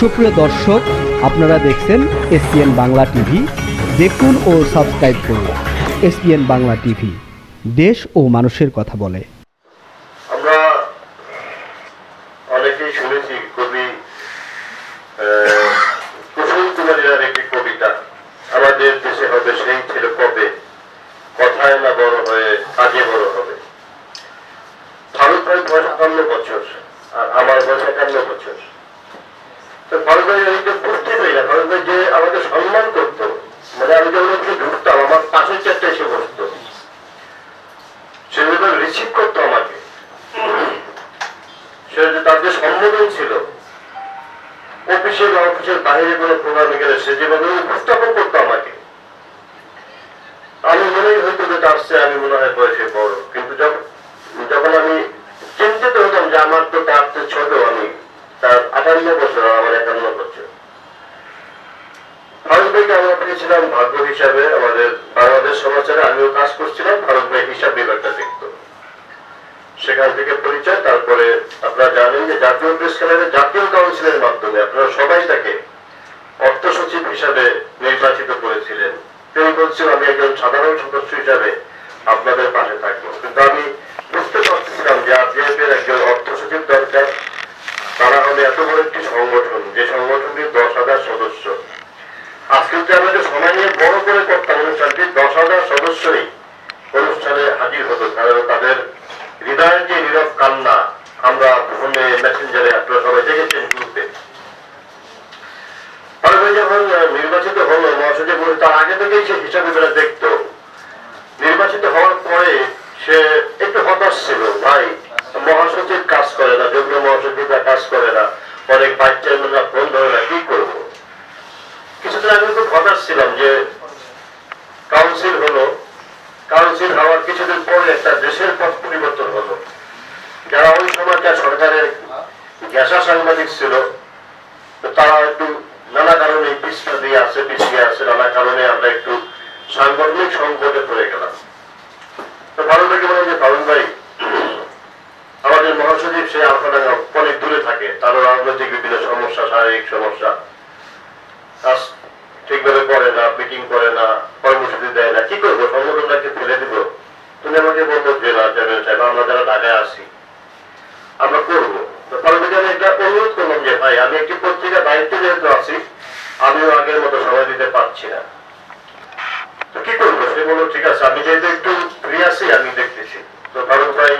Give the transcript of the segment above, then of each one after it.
সুপ্রিয় দর্শক, আপনারা দেখছেন এসপিএন বাংলা টিভি। দেখুন ও সাবস্ক্রাইব করুন এসপিএন বাংলা টিভি। দেশ ও মানুষের কথা বলে। আমরা অনেকেই শুনেছি কবি একটি কবিতা দেশে হবে সেই ছিল কবে, কথায় না বড় হয়ে বড় হবে। বছর, আর আমার বয়স একান্ন বছর। তো ভাই আমি বুঝতে পারি না। ফারুক ভাই যে আমাকে সম্মান করতো মানে আমি যখন ওখানে ঢুকতাম, আমার পাশের চারটা এসে বসতো। সেগুলো রিসিভ করতো আমাকে। সে তার যে সম্বোধন ছিল অফিসে বা অফিসের বাইরে কোনো প্রোগ্রামে গেলে সে যেভাবে উপস্থাপন করতো আমাকে। আমি মনেই হয়তো যে তার চেয়ে আমি মনে হয় বয়সে বড়। কিন্তু যখন যখন আমি চিন্তিত হতাম যে আমার তো তার চেয়ে আটান্ন বছর আমার একান্ন বছর ফারুক ভাইকে আমরা পেয়েছিলাম ভাগ্য হিসাবে আমাদের বাংলাদেশ সমাচারে আমিও কাজ করছিলাম ফারুক ভাই হিসাব বিভাগটা দেখতো। সেখান থেকে পরিচয়, তারপরে আপনারা জানেন যে জাতীয় প্রেস ক্লাবের জাতীয় কাউন্সিলের মাধ্যমে আপনারা সবাই তাকে অর্থ সচিব হিসাবে নির্বাচিত করেছিলেন। তিনি বলছেন, আমি একজন সাধারণ সদস্য হিসাবে আপনাদের পাশে থাকব কিন্তু আমি বুঝতে পারছিলাম যে আরজিএফ এর একজন অর্থ সচিব দরকার তারা হলে এত বড় একটি সংগঠন যে সংগঠনটির দশ হাজার সদস্য আজকে যে আমরা যে সময় নিয়ে বড় করে করতাম অনুষ্ঠানটি দশ হাজার সদস্যই অনুষ্ঠানে হাজির হতো, কারণ তাদের হৃদয়ের যে নীরব কান্না, আমরা ফোনে, মেসেঞ্জারে আপনারা সবাই দেখেছেন গ্রুপে যখন নির্বাচিত হলো, মহাসচিব তার আগে থেকেই সে হিসাব বিবেচনা দেখতো। নির্বাচিত হওয়ার পরে সে একটু হতাশ ছিল, ভাই, মহাসচিব কাজ করে না, যুগ্ম মহাসচিবরা কাজ করে না। অনেক চেয়ারম্যানরা ফোন ধরে না কি করব কিছুদিন আগে খুব হতাশ ছিলাম যে কাউন্সিল হলো কাউন্সিল হওয়ার কিছুদিন পরে একটা দেশের পথ পরিবর্তন হলো। যারা ওই সময়কার সরকারের গ্যাসা সাংবাদিক ছিল তারা একটু নানা কারণে পিছটা দিয়ে আছে, পিছিয়ে আছে, নানা কারণে আমরা একটু সাংগঠনিক সংকটে পড়ে গেলাম। তো ভালো থেকে বলেন যে পালন ভাই আমাদের মহাসচিব সে আলফাডাঙ্গা অনেক দূরে থাকে, তারও রাজনৈতিক বিভিন্ন সমস্যা, শারীরিক সমস্যা। ঠিকভাবে করে না মিটিং করে না, কর্মসূচি দেয় না, কি করব? সংগঠনটাকে ফেলে দিব। তুমি আমাকে বলব যে, না, চেয়ারম্যান সাহেব, আমরা যারা ঢাকায় আসি আমরা করব। পরবর্তী আমি অনুরোধ করলাম যে, ভাই, আমি একটি পত্রিকা দায়িত্বে যেহেতু আছি, আমিও আগের মতো সময় দিতে পারছি না। তো কি করব? সে বলল, ঠিক আছে, আমি যেহেতু একটু ফ্রি আছি, আমি দেখতেছি। তো ফারুক ভাই,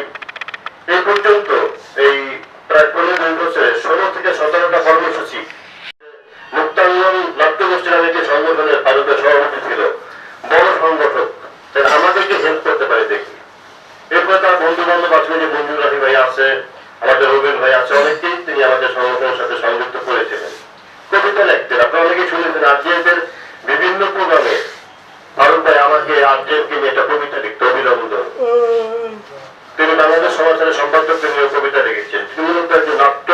এই পর্যন্ত এই প্রায় পনেরো বছরে ষোলো থেকে বাংলাদেশ সমাচারের সম্পাদক তিনি কবিতা লিখেছেন। তিনি মূলত একজন নাট্য,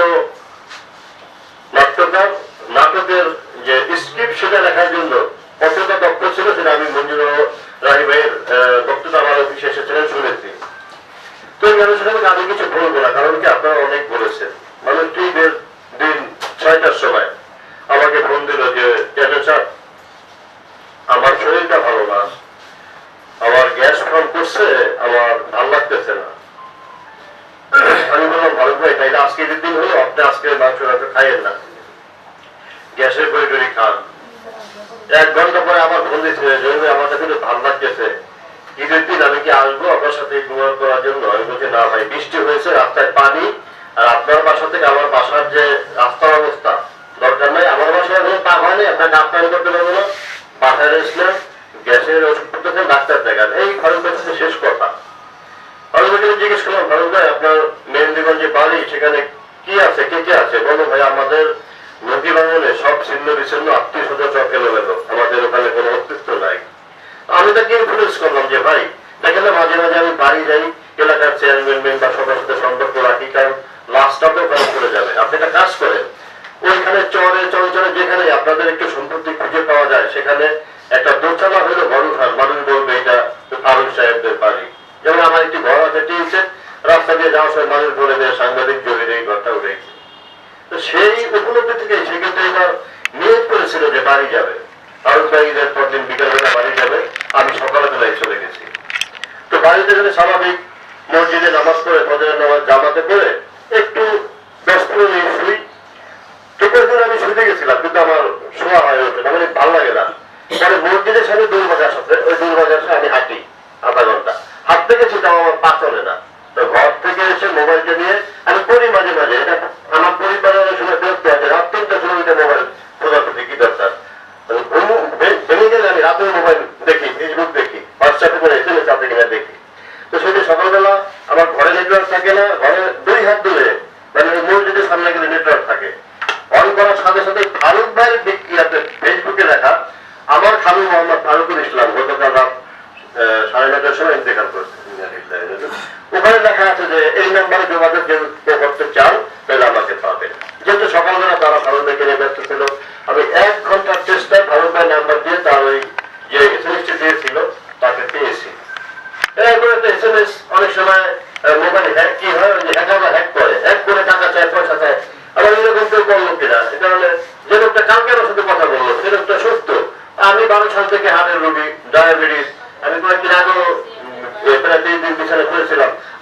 নাট্যকার, নাটকের যে স্ক্রিপ্ট সেটা লেখার জন্য কতটা দক্ষ ছিল সেটা আমি মঞ্জুর রাহি ভাইয়ের বক্তৃতা আমার অফিসে এসেছিলেন, শুনেছি। তো এই মানুষের আমি কিছু বলব না, কারণ কি আপনারা অনেক বলেছেন। মানুষটি বের- দিন ছয়টার সময় আমাকে ফোন দিল যে চেয়ারম্যান সাহেব আমার শরীরটা ভালো না। আমার গ্যাস ফর্ম করছে আমার আমি বললাম ভারত ভাই তাইলে আজকে যে দিন হলো, আপনি আজকে মাংস রাখতে খাইয়েন না। গ্যাসের পরিটরি খান। এক ঘণ্টা পরে আমার ফোন দিচ্ছে জমি আমার কাছে কিন্তু ভালো লাগতেছে। ঈদের দিন আমি কি আসব আপনার সাথে ঘুমার করার জন্য? আমি বলছি, না ভাই, বৃষ্টি হয়েছে, রাস্তায় পানি, আর আপনার বাসা থেকে আমার বাসার যে রাস্তার অবস্থা, দরকার নাই। আমার বাসায় পা হয়নি আপনাকে আপনার করতে পারব না। বাসায় রেখেছিলাম গ্যাসের ওষুধ করতেছেন ডাক্তার দেখান। এই খরচ শেষ কথা। ভাইকে জিজ্ঞেস করলাম ফারুক ভাই, আপনার মেহেন্দিগঞ্জে বাড়ি সেখানে কি আছে? কে কে আছে? বলো ভাই, আমাদের নদী বাঙনে সব ছিন্ন বিচ্ছিন্ন আত্মীয় স্বজন সব এলোমেলো। আমাদের ওখানে কোনো অস্তিত্ব নাই। আমি তাকে ইনফ্লুয়েন্স করলাম যে, ভাই, দেখেন মাঝে মাঝে আমি বাড়ি যাই, এলাকার চেয়ারম্যান মেম্বার সবার সাথে সম্পর্ক রাখি, কারণ লাস্টটা তো কাজ করে যাবে। আপনি একটা কাজ করেন, ওইখানে চরে চঞ্চলে যেখানে আপনাদের একটু সম্পত্তি খুঁজে পাওয়া যায়, সেখানে একটা দোতলা হলে ঘর উঠান মানুষ বলবে এটা ফারুক সাহেবদের বাড়ি যেমন আমার একটি ঘর আছে টিনছে দিয়ে যাওয়ার মানুষ বলে দেয়, সাংবাদিক জমির এই ঘরটা উঠেছে তো সেই উপলব্ধি থেকে সেক্ষেত্রে পরিবার নিয়োগ করেছিল যে বাড়ি যাবে। ফারুক বিকালবেলা বাড়ি যাবে, আমি সকালবেলায় চলে গেছি। তো বাড়িতে গেলে স্বাভাবিক মসজিদে নামাজ পড়ে নামাজ জামাতে পড়ে, একটু ব্যস্ত নিয়ে শুই। চোখের দিন আমি শুতে গেছিলাম, কিন্তু আমার শোয়া হয়ে ওঠে না মানে ভালো লাগে না। পরে মসজিদের সামনে সাথে ওই বাজার দুই হাত দূরে মানে ওই মসজিদের সামনে গেলে নেটওয়ার্ক থাকে। অন করার সাথে সাথে ফারুক ভাইয়ের বিক্রিয়াতে ফেসবুকে লেখা আমার খালু মোহাম্মদ ফারুকুল ইসলাম গতকাল রাত সাড়ে নটার সময় ইন্তেকাল করছে। ওখানে লেখা আছে যে এই নাম্বারে যোগাযোগ করতে চান, তাহলে আমাকে পাবে যেহেতু সকালবেলা তারা ফারুক দেখে ব্যস্ত ছিল আমি এক ঘণ্টার চেষ্টায় ফারুক ভাই নাম্বার দিয়ে তার ওই যে এস এম এসটি দিয়েছিল তাকে পেয়েছি এরপরে একটা এসএমএস অনেক সময় মোবাইল হ্যাক কি হয় ওই যে হ্যাকাররা হ্যাক করে হ্যাক করে টাকা চায় পয়সা চায় আবার এরকম কেউ করল কিনা এটা হলে যে লোকটা কালকে আমার সাথে কথা বলল সে লোকটা সুস্থ আমি বারো সাল থেকে হার্টের রোগী ডায়াবেটিস আমি কয়েকদিন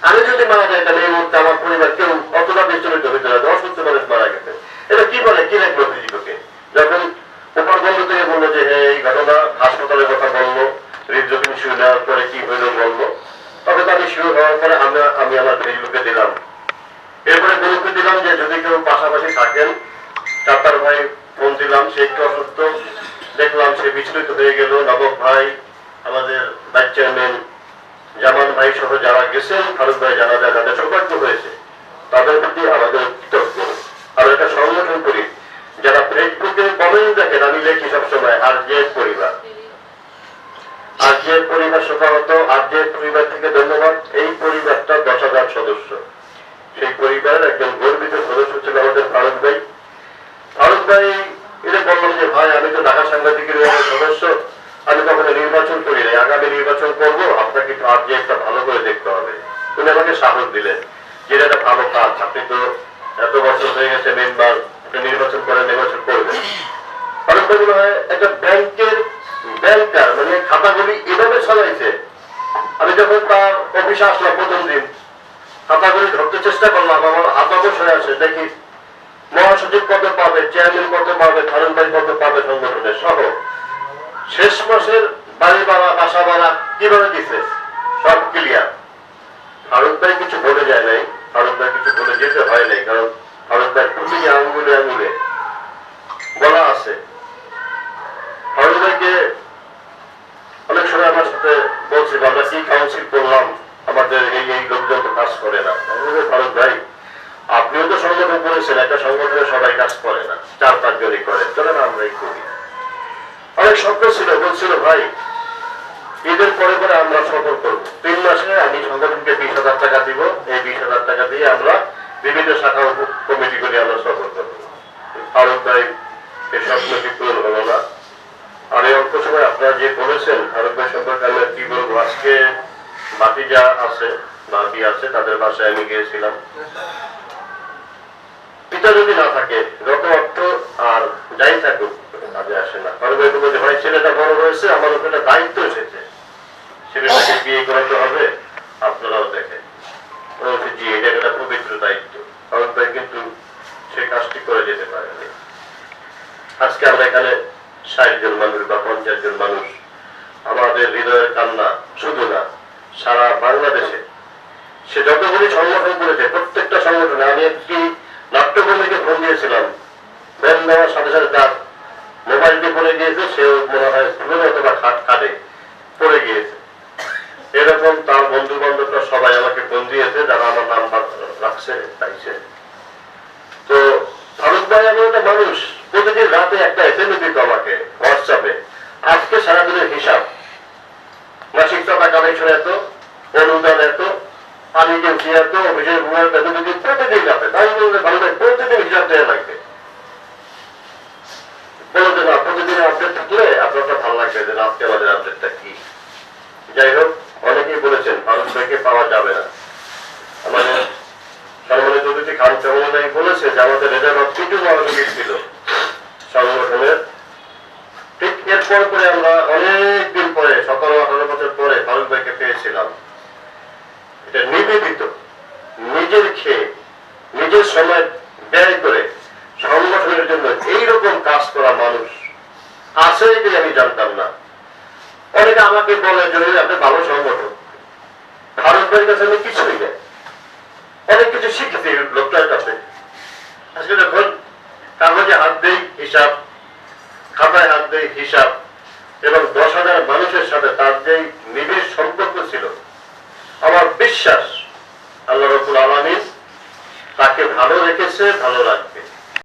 আমি যদি মারা যাই, তাহলে এই মুহূর্তে আমার পরিবার কেউ অতটা বিচলিত হইতে হবে অসুস্থ মানুষ মারা গেছে। এটা কি বলে, কি লাগল ফিজিককে যখন উপর থেকে বলল যে হ্যাঁ এই ঘটনা, হাসপাতালের কথা বলল, হৃদযন্ত্র শুয়ে নেওয়ার পরে কি হইল বলব তবে আমি শুরু হওয়ার পরে আমি আমি আমার ফেসবুকে দিলাম। এরপরে গ্রুপে দিলাম যে, যদি কেউ পাশাপাশি থাকেন চাপার ভাই ফোন দিলাম, সে একটু অসুস্থ। দেখলাম সে বিচলিত হয়ে গেল। নবক ভাই আমাদের ভাইস চেয়ারম্যান জামান ভাই সহ যারা গেছেন, ফারুক ভাই যায় তাদের সৌভাগ্য হয়েছে। তাদের প্রতি আমাদের কৃতজ্ঞ। আর একটা সংগঠন করি, যারা ফেসবুকে কমেন্ট দেখেন, আমি লিখি সবসময়, আর যে পরিবার। আর যে পরিবার শোকাহত আর যে পরিবার থেকে ধন্যবাদ, এই পরিবারটা দশ হাজার সদস্য। সেই পরিবারের একজন গর্বিত সদস্য ছিল আমাদের ফারুক ভাই। ফারুক ভাই এটা বললাম যে, ভাই, আমি তো ঢাকা সাংবাদিকের সদস্য। আমি কখনো নির্বাচন করি নাই। আগামী নির্বাচন করব, আপনাকে একটু একটা ভালো করে দেখতে হবে। উনি আমাকে সাহস দিলেন যে এটা একটা ভালো কাজ। আপনি তো এত বছর হয়ে গেছে মেম্বার নির্বাচন করে নির্বাচন করবেন। মনে এভাবে আমি যখন তার অফিসে আসলাম প্রথম দিন ধরতে চেষ্টা করলাম, আমার আছে। দেখি মহাসচিব কত পাবে পাবে পাবে সংগঠনের সহ। শেষ মাসের বাড়ি ভাড়া বাসা ভাড়া কীভাবে দিছে সব ক্লিয়ার ফারুক ভাই কিছু বলে যায় নাই। ফারুক ভাই কিছু বলে যেতে হয় নাই, কারণ ফারুক ভাই প্রতিটি আঙ্গুলে আঙ্গুলে বলা আছে। ফারুক ভাইকে অনেক সময় আমার সাথে বলছিল আমরা কি কাউন্সিল করলাম? আমাদের এই এই লোকজন তো কাজ করে না। ফারুক ভাই, আপনিও তো সংগঠন করেছেন, একটা সংগঠনে সবাই কাজ করে না। চার পাঁচজনই করে চলে চলেন আমরাই করি। অনেক স্বপ্ন ছিল, বলছিল, ভাই, ঈদের পরে পরে আমরা সফর করব। তিন মাসে আমি সংগঠনকে বিশ হাজার টাকা দিব। এই বিশ হাজার টাকা দিয়ে আমরা বিভিন্ন শাখা কমিটি করে আমরা সফর করব। ফারুক ভাই এই স্বপ্নটি পূরণ হলো না? আর এই অল্প সময় আপনারা যে বলেছেন ফারুক ভাই সম্পর্কে আমি আর কি বলব? আজকে বাকি যা আছে বাকি আছে, তাদের বাসায় আমি গিয়েছিলাম। পিতা যদি না থাকে, যত অর্থ আর যাই থাকুক কাজে আসে না। ভাই বলব যে ভাই ছেলেটা বড় হয়েছে আমার একটা দায়িত্ব এসেছে। ছেলেটাকে বিয়ে করাতে হবে আপনারাও দেখেন। বলছে, জি এটা একটা পবিত্র দায়িত্ব। ফারুক ভাই কিন্তু সে কাজটি করে যেতে পারেনি আজকে আমরা এখানে ষাট জন মানুষ বা পঞ্চাশ জন মানুষ আমাদের হৃদয়ের কান্না শুধু না সারা বাংলাদেশে। সে যতগুলি সংগঠন করেছে প্রত্যেকটা সংগঠনে আমি একটি নাট্যকর্মীকে ফোন দিয়েছিলাম। ফোন দেওয়ার সাথে সাথে তার মোবাইলটি পড়ে গিয়েছে সে মনে হয় স্কুলে অথবা খাট খাটে পড়ে গিয়েছে। এরকম তার বন্ধু বান্ধবরা সবাই আমাকে ফোন দিয়েছে, যারা আমার নাম রাখছে চাইছে তো ফারুক ভাই এমন একটা মানুষ, প্রতিদিন রাতে একটা এসএমএস দিত আমাকে হোয়াটসঅ্যাপে আজকে সারাদিনের হিসাব। মাসিক টাকা কালেকশন এত, অনুদান এত পানি ডিউটি এত, অফিসের প্রতিদিন রাতে। তাই বলতে ভালো প্রতিদিন হিসাব দেওয়া লাগবে বলো যে না প্রতিদিন আপডেট থাকলে লাগবে যে আজকে আমাদের আপডেটটা কি? যাই হোক অনেকেই বলেছেন ফারুক ভাইকে পাওয়া যাবে না। আমাদের সম্মানিত অতিথি খান চৌধুরী বলেছে যে আমাদের রেজাল্ট কিছু মনোযোগী ছিল পর পরে আমরা পরে আঠারো বছর পরে পেয়েছিলাম। এটা নিবেদিত, নিজের খেয়ে, নিজের সময় ব্যয় করে সংগঠনের জন্য এইরকম কাজ করা মানুষ আছে যে আমি জানতাম না। অনেকে আমাকে বলে জরুরি আপনি ভালো সংগঠন ভারত ভাইয়ের কাছে আমি কিছুই নেই। অনেক কিছু শিখেছি লোকটার কাছে। আজকে যখন কাগজে হাত দেই, হিসাব, খাতায় হাত দেই, হিসাব, এবং দশ হাজার মানুষের সাথে তার যে নিবিড় সম্পর্ক ছিল, আমার বিশ্বাস আল্লাহ রবুল আলমী তাকে ভালো রেখেছে, ভালো রাখবে।